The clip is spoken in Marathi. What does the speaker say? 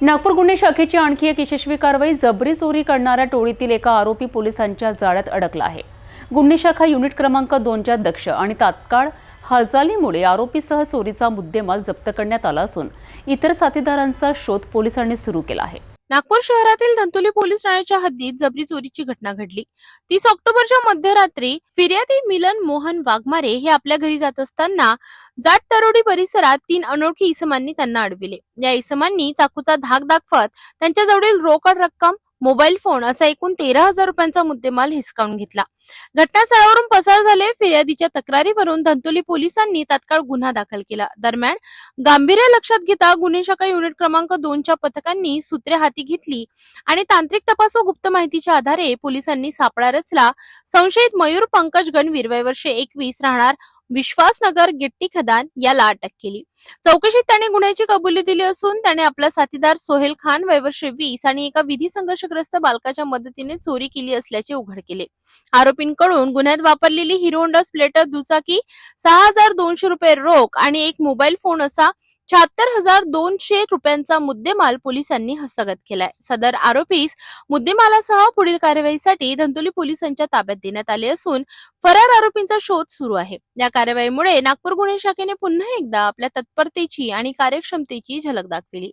नागपूर गुन्हे शाखेची आणखी एक यशस्वी कारवाई जबरी चोरी करणाऱ्या टोळीतील एका आरोपी पोलिसांच्या जाळ्यात अडकला आहे. गुन्हे शाखा युनिट क्रमांक दोनच्या दक्ष आणि तात्काळ हालचालीमुळे आरोपीसह चोरीचा मुद्देमाल जप्त करण्यात आला असून इतर साथीदारांचा शोध पोलिसांनी सुरू केला आहे. नागपूर शहरातील धंतोली पोलीस ठाण्याच्या हद्दीत जबरी चोरीची घटना घडली. तीस ऑक्टोबरच्या मध्यरात्री फिर्यादी मिलन मोहन वाघमारे हे आपल्या घरी जात असताना जाट तरोडी परिसरात तीन अनोळखी इसमांनी त्यांना अडविले. या इसमांनी चाकूचा धाक दाखवत त्यांच्याजवळील रोकड रक्कम मोबाईल फोन असा एकूण तेरा हजार रुपयांचा मुद्देमाल हिसकावून घेतला. घटनास्थळावरून पसार झाले फिर्यादीच्या तक्रारीवरून धंतोली पोलिसांनी तात्काळ गुन्हा दाखल केला. दरम्यान गांभीर्य लक्षात घेता गुन्हे शाखा युनिट क्रमांक दोनच्या पथकांनी सूत्रे हाती घेतली आणि तांत्रिक तपास व गुप्त माहितीच्या आधारे पोलिसांनी सापळा रचला संशयित मयूर पंकज गणवीर वयवर्ष एकवीस राहणार विश्वासनगर गिट्टी खदान याला अटक केली. चौकशीत त्याने गुन्ह्याची कबुली दिली असून त्याने आपला साथीदार सोहेल खान वयवर्ष वीस आणि एका विधी संघर्षग्रस्त बालकाच्या मदतीने चोरी केली असल्याचे उघड केले. आरोपींकडून गुन्ह्यात वापरलेली हिरो होंडा स्प्लेटर दुचाकी सहा हजार दोनशे रुपये रोख आणि एक मोबाईल फोन असा शहात्तर हजार दोनशे रुपयांचा मुद्देमाल पोलिसांनी हस्तगत केलाय. सदर आरोपीस मुद्देमालासह पुढील कार्यवाहीसाठी धंतोली पोलिसांच्या ताब्यात देण्यात आले असून फरार आरोपींचा शोध सुरू आहे. या कार्यवाहीमुळे नागपूर गुन्हे शाखेने पुन्हा एकदा आपल्या तत्परतेची आणि कार्यक्षमतेची झलक दाखविली.